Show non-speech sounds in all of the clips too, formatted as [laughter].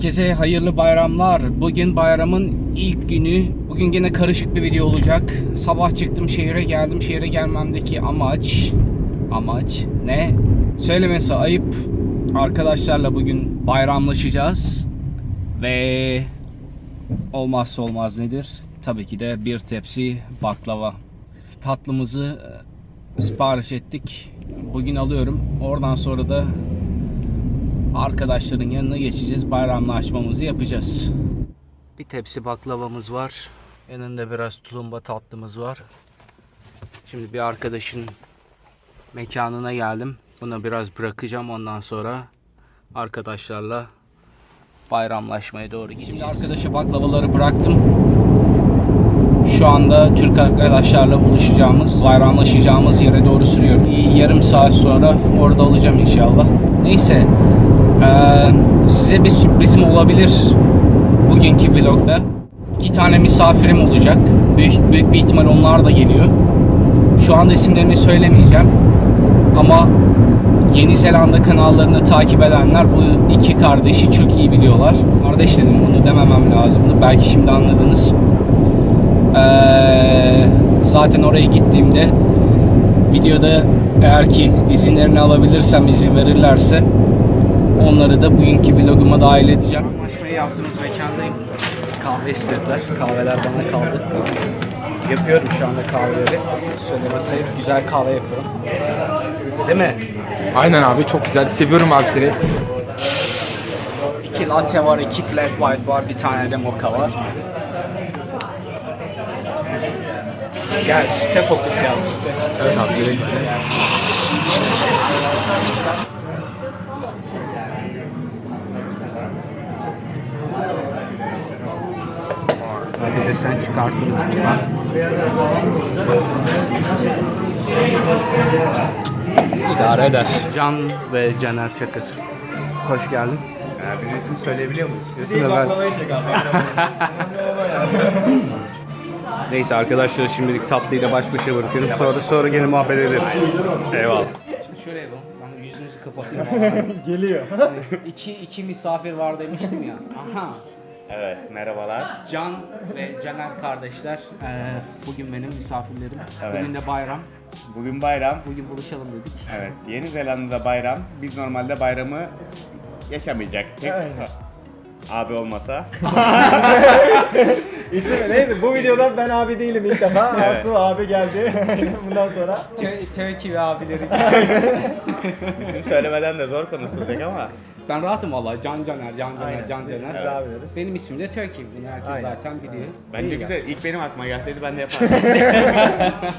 Herkese hayırlı bayramlar. Bugün bayramın ilk günü. Bugün gene karışık bir video olacak. Sabah çıktım şehire geldim. Şehire gelmemdeki amaç amaç ne? Söylemesi ayıp. Arkadaşlarla bugün bayramlaşacağız. Ve olmazsa olmaz nedir? Tabii ki de bir tepsi baklava. Tatlımızı e, sipariş ettik. Bugün alıyorum. Oradan sonra da arkadaşların yanına geçeceğiz. Bayramlaşmamızı yapacağız. Bir tepsi baklavamız var. Yanında biraz tulumba tatlımız var. Şimdi bir arkadaşın mekanına geldim. Bunu biraz bırakacağım ondan sonra arkadaşlarla bayramlaşmaya doğru gideceğiz. Şimdi arkadaşa baklavaları bıraktım. Şu anda Türk arkadaşlarla buluşacağımız, bayramlaşacağımız yere doğru sürüyorum. Yarım saat sonra orada olacağım inşallah. Neyse, size bir sürprizim olabilir bugünkü vlogda. İki tane misafirim olacak. Büyük, büyük bir ihtimal onlar da geliyor. Şu anda isimlerini söylemeyeceğim. Ama Yeni Zelanda kanallarını takip edenler bu iki kardeşi çok iyi biliyorlar. Kardeş dedim bunu dememem lazımdı. Belki şimdi anladınız. Ee, zaten oraya gittiğimde videoda eğer ki izinlerini alabilirsem izin verirlerse onları da bugünkü vloguma dahil edeceğim. Anlaşmayı yaptığımız mekandayım. Kahve istediler. Kahveler bana kaldı. Yapıyorum şu anda kahveleri. Söylemesi. Güzel kahve yapıyorum. Değil mi? Aynen abi çok güzel. Seviyorum abi seni. İki latte var, iki flat white var, bir tane de mocha var. Gel, site fokus yap. Evet abi güle güle. Hadi de sen çıkartırız buradan. İdare eder. Can ve Caner Çakır. Hoş geldin. biz isim söyleyebiliyor muyuz? Değil, baklavayı [laughs] Neyse arkadaşlar şimdilik tatlıyı da baş başa bırakıyorum. Sonra sonra gene muhabbet ederiz. Eyvallah. Şimdi şöyle yapalım. Ben yüzünüzü kapatayım. [laughs] Geliyor. iki, iki misafir var demiştim ya. [laughs] Aha. Evet, merhabalar. Can ve Caner kardeşler. eee, bugün benim misafirlerim. Evet. Bugün de bayram. Bugün bayram. Bugün buluşalım dedik. Evet, Yeni Zelanda'da bayram. Biz normalde bayramı yaşamayacaktık. [laughs] Abi olmasa. [laughs] İsim neyse bu videoda ben abi değilim ilk defa. Evet. Asu abi geldi. [laughs] Bundan sonra Turkey ve abileri. İsim söylemeden de zor konuşulacak ama. ben rahatım valla. Can Caner, Can Caner, Aynen. Can Biz Caner. abi deriz. Benim ismim de Turkey. Bunu herkes Aynen. zaten biliyor. Bence İyi güzel. İlk benim aklıma gelseydi ben de yapardım. [laughs]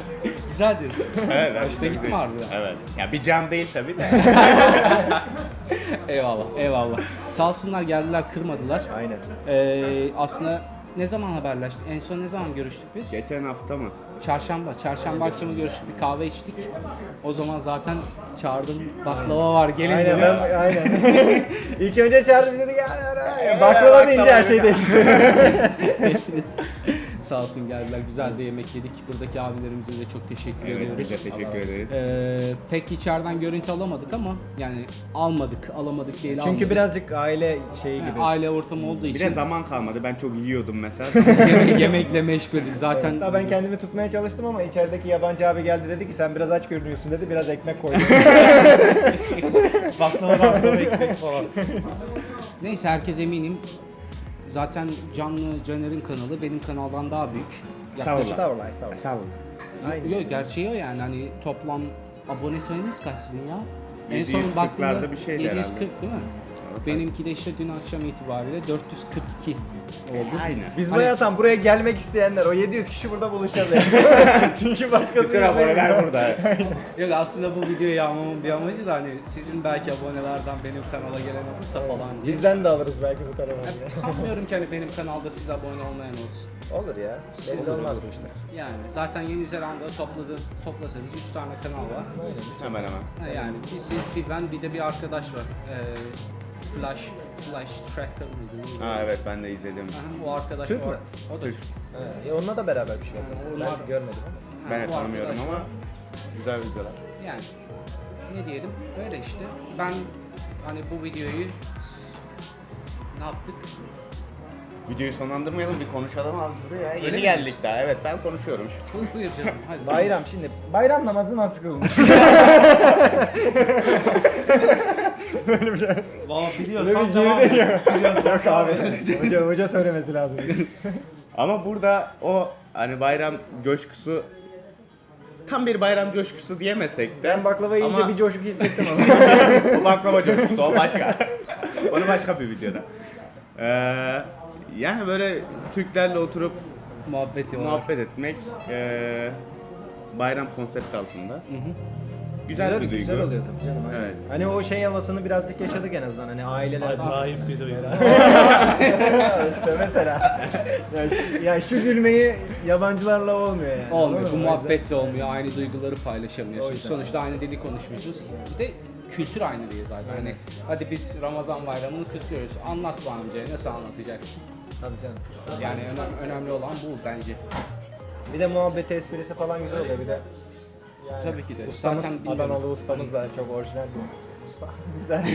Güzel diyorsun. evet, Hoşuna gitti mi harbiden? Evet. Ya bir can değil tabii de. [laughs] eyvallah, eyvallah. Sağ olsunlar geldiler, kırmadılar. aynen. Ee, aslında ne zaman haberleştik? En son ne zaman görüştük biz? Geçen hafta mı? Çarşamba. Çarşamba akşamı görüştük, bir kahve içtik. O zaman zaten çağırdım. Baklava var, gelin Aynen dedi. ben aynen. [laughs] ilk önce çağırdı bizi dedi gel gel, gel. Baklava deyince her şey değişti. [laughs] Sağ olsun geldiler. Güzel de yemek yedik. Buradaki abilerimize de çok teşekkür Evet, ediyoruz. biz de teşekkür ederiz. Ee, pek içeriden görüntü alamadık ama yani almadık, alamadık değil Çünkü almadık. birazcık aile şeyi Yani gibi. aile ortamı olduğu Bir de için zaman kalmadı. Ben çok yiyordum mesela. [laughs] yemek- yemekle meşguldük. Zaten Hatta ben kendimi tutmaya çalıştım ama içerideki yabancı abi geldi dedi ki sen biraz aç görünüyorsun dedi biraz ekmek koydu. baklavadan sonra ekmek falan. Neyse herkes eminim. Zaten Canlı Caner'in kanalı benim kanaldan daha büyük. Yaklaşık. Estağfurullah estağfurullah. Estağfurullah. Aynen. Yok gerçeği o yani hani toplam abone sayınız kaç sizin ya? En son 740'larda baktığımda bir şeydi 740 herhalde. değil mi? Benimki de işte dün akşam itibariyle 442 oldu. Aynen. Biz Hani- bayağı tam buraya gelmek isteyenler o 700 kişi burada buluşacağız [laughs] yani. [laughs] Çünkü başkası Bütün aboneler burada. [laughs] Yok aslında bu videoyu yapmamın bir amacı da hani sizin belki abonelerden benim kanala gelen olursa falan diye. Bizden de alırız belki bu tarafa. Sanmıyorum ki hani benim kanalda siz abone olmayan olsun. Olur ya. Belli olmaz bu işte. Yani zaten Yeni Zelanda'da topladı, toplasanız 3 tane kanal var. Hemen hemen. Ha, Yani bir siz, bir ben, bir de bir arkadaş var. Ee, Flash, Flash Tracker mıydı? neydi? Ha evet ben de izledim. Aha, o arkadaş Türk o, mü? o da Türk. He, e onunla da beraber bir şey onlar- Ben görmedim ama. Ben Ha, de o tanımıyorum arkadaş ama var. güzel videolar. Yani ne diyelim böyle işte. Ben hani bu videoyu Ne yaptık? Videoyu sonlandırmayalım bir konuşalım abi buraya. Öyle Yeni mi geldik daha. Evet ben konuşuyorum. Buyur buyur canım. Hadi. [laughs] Bayram şimdi bayram namazı nasıl kılınır? [laughs] Valla Böyle biliyorsan bir devam girdi ya. Yok abi. [laughs] hoca, hoca söylemesi lazım. [laughs] Ama burada o hani bayram coşkusu tam bir bayram coşkusu diyemesek de Ben baklava yiyince ama- bir coşku hissettim ama. o [laughs] baklava coşkusu o başka. Onu başka bir videoda. Ee, yani böyle Türklerle oturup Muhabbeti var. muhabbet etmek ee, bayram konsepti altında. Güzel, bir duygu. Güzel oluyor tabii canım. Hani, Evet. hani o şey havasını birazcık yaşadık en azından. Hani aileler. Acayip bir duygu. [laughs] işte mesela. Ya şu, ya şu gülmeyi yabancılarla olmuyor yani. Olmuyor. Anladın Bu mı? muhabbet de olmuyor. Aynı duyguları O paylaşamıyorsunuz. yüzden. Sonuçta aynı dili konuşmuyorsunuz. Bir de kültür aynı değil zaten. Hani hadi biz Ramazan bayramını kutluyoruz. Anlat bu amcaya. Nasıl anlatacaksın? Tabii canım. Yani önemli, önemli olan bu bence. Bir de muhabbet esprisi falan güzel oluyor bir de. Yani Tabii ki de. Ustamız, Zaten bilmiyorum. Adanalı ustamız da çok orijinal bir usta. Sen,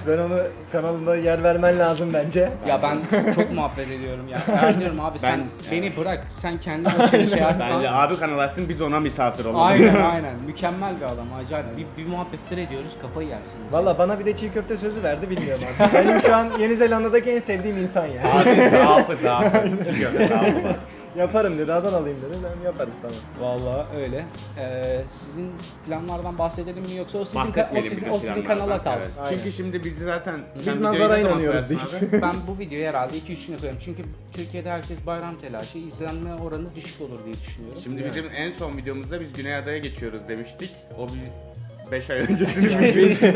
[laughs] sen onu kanalında yer vermen lazım bence. Ya ben çok muhabbet ediyorum ya. Eğer diyorum abi sen Ben- beni bırak. Sen kendi başına şey yapsan. Bence abi kanal açsın biz ona misafir olalım. Aynen [laughs] aynen. Mükemmel bir adam. Acayip. Bir, bir muhabbetler ediyoruz. Kafayı yersiniz. Valla bana bir de çiğ köfte sözü verdi bilmiyorum artık. Benim şu an Yeni Zelanda'daki en sevdiğim insan ya. Abi zaafı zaafı. Çıkıyor zaafı var. Yaparım dedi, Adan alayım dedi. Ben yaparız tamam. Vallahi öyle. Ee, sizin planlardan bahsedelim mi yoksa o sizin, ka- o Bahsetmeyelim sizin, biraz o sizin planlardan, kanala kalsın. evet. Çünkü şimdi bizi zaten... Biz Sen videoyu nazara ne zaman inanıyoruz koyarsın abi? [laughs] ben bu videoyu herhalde 2-3 güne koyarım. Çünkü Türkiye'de herkes bayram telaşı, izlenme oranı düşük olur diye düşünüyorum. Şimdi bizim en son videomuzda biz Güney Ada'ya geçiyoruz demiştik. O bir 5 ay [laughs] öncesinin videosu.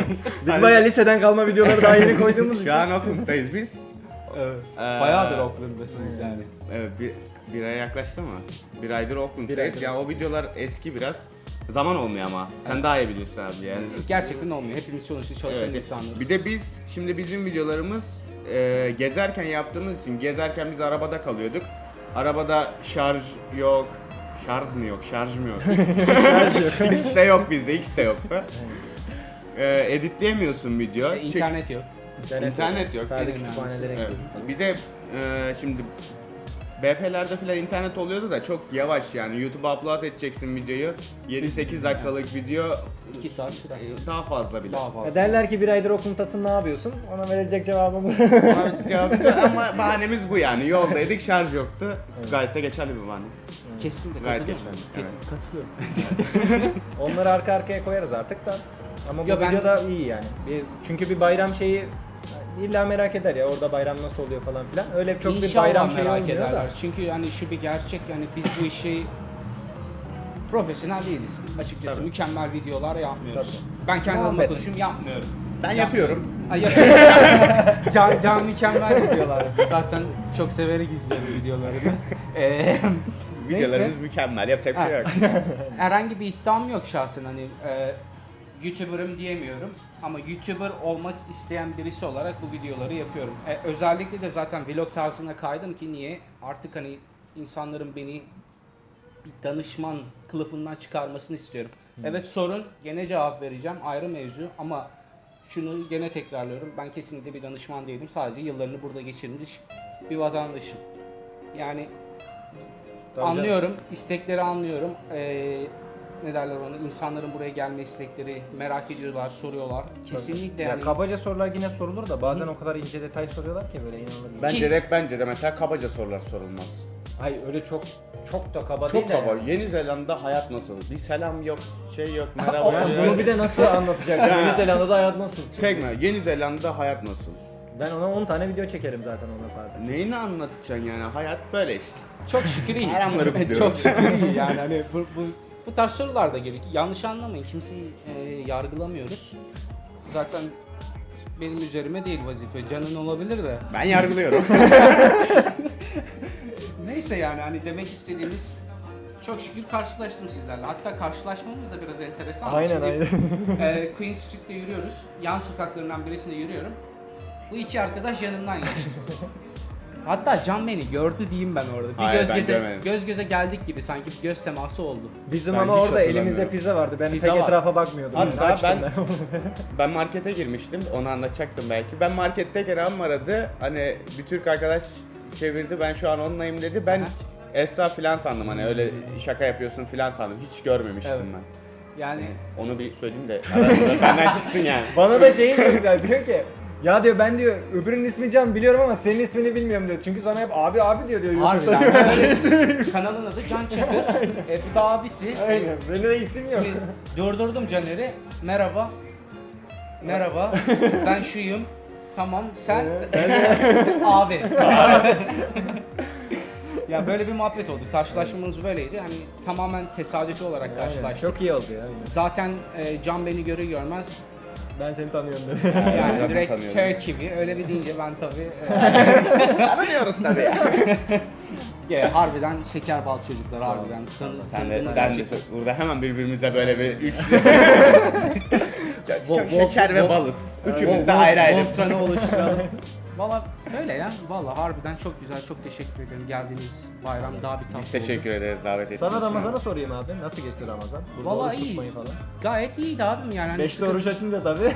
Biz bayağı liseden kalma videoları daha yeni koyduğumuz için. Şu an Oakland'dayız biz. Evet. Ee, Bayağıdır Oakland'dasınız yani. Evet bir, bir aya yaklaştı mı? Bir aydır Bir aydır. Ya o videolar eski biraz. Zaman olmuyor ama. Sen daha iyi bilirsin abi yani. Gerçekten olmuyor. Hepimiz sonuçta çalışan Evet. insanlarız. Bir de biz şimdi bizim videolarımız e, gezerken yaptığımız için gezerken biz arabada kalıyorduk. Arabada şarj yok. Şarj mı yok? Şarj mı yok? [laughs] [laughs] X de yok bizde. X de yoktu. E, editleyemiyorsun video. Çünkü- internet yok. İnternet yok. Sadece kütüphanelere Evet. gidiyoruz. Bir de e, şimdi BF'lerde falan internet oluyordu da çok yavaş yani. YouTube'a upload edeceksin videoyu. 7-8 dakikalık video 2 saat sürer. e, daha fazla bile. Daha fazla. Ya derler ki bir aydır okultasın ne yapıyorsun? Ona verecek cevabım bu. [laughs] Ama bahanemiz bu yani. Yoldaydık şarj yoktu. Gayet de geçerli bir bahane. Kesinlikle Gayet katılıyorum. geçerli, Kesin, Katılıyorum. [laughs] Onları arka arkaya koyarız artık da. Ama bu Ya ben- video da iyi yani. Bir, çünkü bir bayram şeyi illa merak eder ya orada bayram nasıl oluyor falan filan. Öyle çok bir İnşallah bayram şeyi merak olmuyor ederler. da. Çünkü yani şu bir gerçek yani biz bu işi profesyonel değiliz açıkçası. Tabii. Mükemmel videolar yapmıyoruz. Tabii. Ben kendi adıma Muhabbet. konuşayım yapmıyorum. Ben yapıyorum. Ay, yapıyorum. [laughs] can, can mükemmel videolar. Zaten çok severek izliyorum videolarını. [laughs] Ee, Videolarımız mükemmel. Yapacak bir şey yok. herhangi bir iddiam yok şahsen hani e, YouTuber'ım diyemiyorum ama YouTuber olmak isteyen birisi olarak bu videoları yapıyorum. E, özellikle de zaten vlog tarzına kaydım ki niye? Artık hani insanların beni bir danışman kılıfından çıkarmasını istiyorum. Evet sorun gene cevap vereceğim ayrı mevzu ama şunu gene tekrarlıyorum ben kesinlikle bir danışman değilim sadece yıllarını burada geçirmiş bir vatandaşım. Yani Tabii anlıyorum, istekleri anlıyorum. Ee, ne derler ona? İnsanların buraya gelme istekleri merak ediyorlar, soruyorlar. Kesinlikle Ya yani. kabaca sorular yine sorulur da bazen o kadar ince detay soruyorlar ki böyle inanılır. gibi. Bence de bence de mesela kabaca sorular sorulmaz. Hayır öyle çok çok da kaba Çok değil de. kaba. yani. Yeni Zelanda hayat nasıl? Bir selam yok, şey yok, merhaba. bunu bir de nasıl [laughs] anlatacak? Yeni Zelanda'da hayat nasıl? Tek mi? Yeni Zelanda hayat nasıl? Ben ona 10 tane video çekerim zaten ona sadece. Neyini anlatacaksın yani? Hayat böyle işte. Çok şükür iyi. Bayramları kutluyoruz. [laughs] Çok şükür iyi yani hani bu, bu, bu tarz sorular da gerekiyor. Yanlış anlamayın, kimseyi e, yargılamıyoruz. Zaten benim üzerime değil vazife. Canın olabilir de. Ben yargılıyorum. [laughs] Neyse yani hani demek istediğimiz çok şükür karşılaştım sizlerle. Hatta karşılaşmamız da biraz enteresan. Aynen, Şimdi, aynen. e, Queen Street'te yürüyoruz. Yan sokaklarından birisinde yürüyorum. Bu iki arkadaş yanımdan geçti. [laughs] Hatta Can beni gördü diyeyim ben orada. Bir Hayır, göz ben göze görmedim. göz göze geldik gibi sanki bir göz teması oldu. Bizim Ben ama hiç orada elimizde hatırlamıyorum. pizza vardı. Ben Pizza pek var. etrafa bakmıyordum. Hatta Açtım ben [laughs] ben markete girmiştim. Onu anlatacaktım belki. Ben marketteyken abim aradı. Hani bir Türk arkadaş çevirdi. Ben şu an onunlayım dedi. Ben Aha. Esra filan sandım hani öyle şaka yapıyorsun filan sandım. Hiç görmemiştim Evet. ben. Yani Onu bir söyleyeyim de arasında [laughs] benden çıksın yani. Bana da şeyi çok güzel diyor ki ya diyor ben diyor öbürünün ismi Can biliyorum ama senin ismini bilmiyorum diyor. Çünkü sana hep abi abi diyor diyor. YouTube'da. harbiden [laughs] kanalın adı Can Çakır. e, bu da abisi. Aynen. Benim de isim yok. Şimdi durdurdum Caner'i. Merhaba. Merhaba. [laughs] ben şuyum. Tamam sen [laughs] abi. ya böyle bir muhabbet oldu. Karşılaşmamız böyleydi. Hani tamamen tesadüfi olarak Aynen. karşılaştık. Çok iyi oldu ya. Zaten e, Can beni görür görmez Ben seni tanıyorum dedi. yani Zaten direkt tanıyorum. Turkey gibi öyle bir deyince ben tabii e, Tanıyoruz tabii. ya, harbiden şeker bal çocuklar harbiden. Tanı- sen de sen de gerçekten. burada hemen birbirimize böyle bir üçlü şeker ve balız. Üçümüz de ayrı ayrı. Voltran'ı oluşturalım. Valla öyle ya. Valla harbiden çok güzel. Çok teşekkür ederim. Geldiğiniz bayram daha bir tatlı Biz teşekkür ederiz davet ettiğiniz Sana için. Ramazan'ı sorayım abi. Nasıl geçti Ramazan? Burada Vallahi oruç iyi. tutmayı falan. Gayet iyiydi abim yani. Hani Beşte sıkıntı- oruç açınca tabii.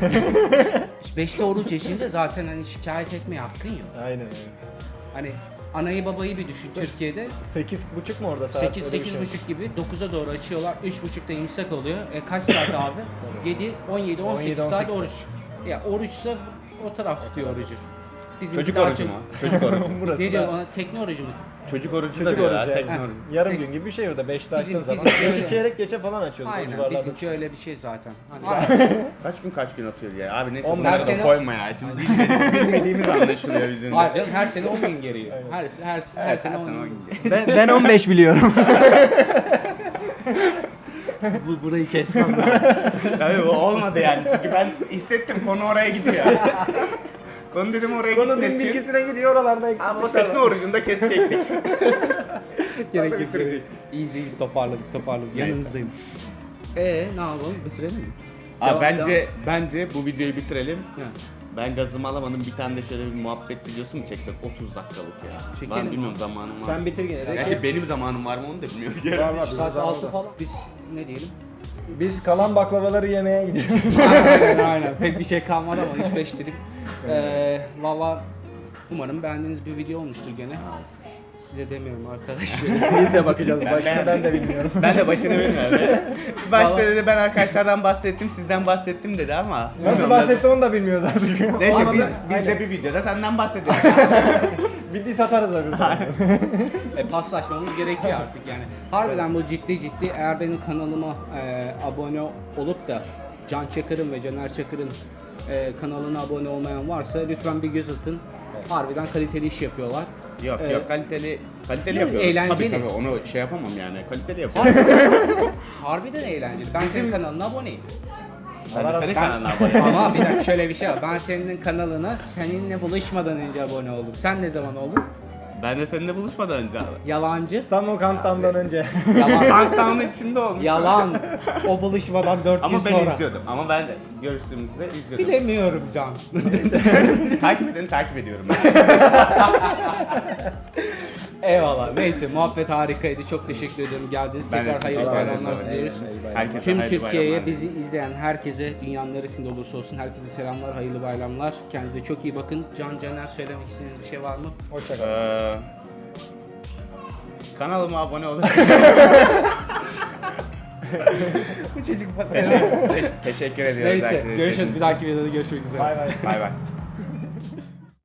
Beşte oruç yaşayınca zaten hani şikayet etmeye hakkın yok. Aynen. Hani anayı babayı bir düşün Türkiye'de. Sekiz buçuk mu orada saat? 8 Öyle bir 8 şey. buçuk gibi 9'a doğru açıyorlar. 3.30'da imsak oluyor. E kaç saat abi? 7 17 18 saat 18 oruç. Ya oruçsa o taraf tutuyor orucu. Bizim Çocuk daha orucu çok- mu? Çocuk orucu. [laughs] Burası Ne diyor da- ona? Tekne orucu mu? Çocuk orucu da Çocuk diyor orucu. ya. yani. tekne orucu. Yarım gün gibi bir şey orada. Beşte Bizim- açtığın zaman. bizim Beşi öyle. çeyrek geçe falan açıyoruz. o Aynen civarlarda. bizimki öyle bir şey zaten. Hani [laughs] Kaç gün kaç gün atıyor ya? Abi neyse On bunları da sene- koyma ya. Şimdi bilmediğimiz, bilmediğimiz anlaşılıyor bizim de. Hayır canım her sene 10 gün geliyor. Her, her, her, Her sene 10 sene gün. on gün. Ben, ben 15 biliyorum. [laughs] Bu burayı kesmem lazım. Tabii bu olmadı yani çünkü ben hissettim konu oraya gidiyor. Konu dedim oraya Konu din gitmesin. bilgisine gidiyor oralarda Ama eksiklik tekne orucunda kesecektik. [laughs] Gerek yok. bitirecek. İyiyiz iyiyiz toparladık toparladık. Neyse. Yanınızdayım. Eee ne yapalım bitirelim mi? Abi Devam, bence bence bu videoyu bitirelim. Ha. Ben gazımı alamadım. Bir tane de şöyle bir muhabbet videosu mu çeksek 30 dakikalık ya. Çekelim ben bilmiyorum zamanım var. Sen bitir gene de. Gerçi benim zamanım var mı onu da bilmiyorum. Var var. Saat bizim 6 zamanımızda. falan. Biz ne diyelim? Biz kalan baklavaları yemeye gidiyoruz. aynen aynen. Pek bir şey kalmadı ama 3-5 dilim. Ee, Valla umarım beğendiğiniz bir video olmuştur gene. Size demiyorum arkadaşlar. [laughs] Biz de bakacağız. Ben- Başına ben- ben de bilmiyorum. ben de başını bilmiyorum. [laughs] Başta Vallahi- dedi ben arkadaşlardan bahsettim, sizden bahsettim dedi ama. Nasıl bilmiyorum bahsetti onu da bilmiyoruz artık. Neyse Ama biz, ben- biz de bir videoda senden bahsedelim. [laughs] Bildiği satarız abi. e, paslaşmamız gerekiyor artık yani. Harbiden bu ciddi ciddi eğer benim kanalıma e, abone olup da Can Çakır'ın ve Caner Çakır'ın e, kanalına abone olmayan varsa lütfen bir göz atın. Harbiden kaliteli iş yapıyorlar. yok Ee, yok kaliteli kaliteli yapıyoruz. eğlenceli. Tabii tabii onu şey yapamam yani. Kaliteli yapıyoruz. [laughs] Harbiden eğlenceli. Ben senin kanalına aboneyim. ben de senin Ben- kanalına abone Ama bir dakika şöyle bir şey var. Ben senin kanalına seninle buluşmadan önce abone oldum. Sen ne zaman oldun? Ben de seninle buluşmadan önce abi. Yalancı. Tam o kantamdan önce. Yalan. [laughs] Lockdown'un içinde olmuş. Yalan. O buluşmadan 4 Ama gün ben sonra. izliyordum. Ama ben de görüştüğümüzde izliyordum. Bilemiyorum Can. [laughs] takip edin takip ediyorum ben. [laughs] Eyvallah. Neyse muhabbet harikaydı. Çok teşekkür ederim. Geldiniz. Ben de Tekrar hayırlı teşekkür ederim. bayramlar diliyoruz. Herkese Tüm hayırlı Türkiye'ye bayramlar. bizi izleyen herkese dünyanın neresinde olursa olsun herkese selamlar, hayırlı bayramlar. Kendinize çok iyi bakın. Can Caner söylemek istediğiniz bir şey var mı? Hoşçakal. Ee, kanalıma abone olun. [laughs] Bu çocuk Teşekkür, teşekkür ediyoruz. Neyse herkese. görüşürüz. Bir dahaki videoda görüşmek üzere. Bay bay. Bay bay.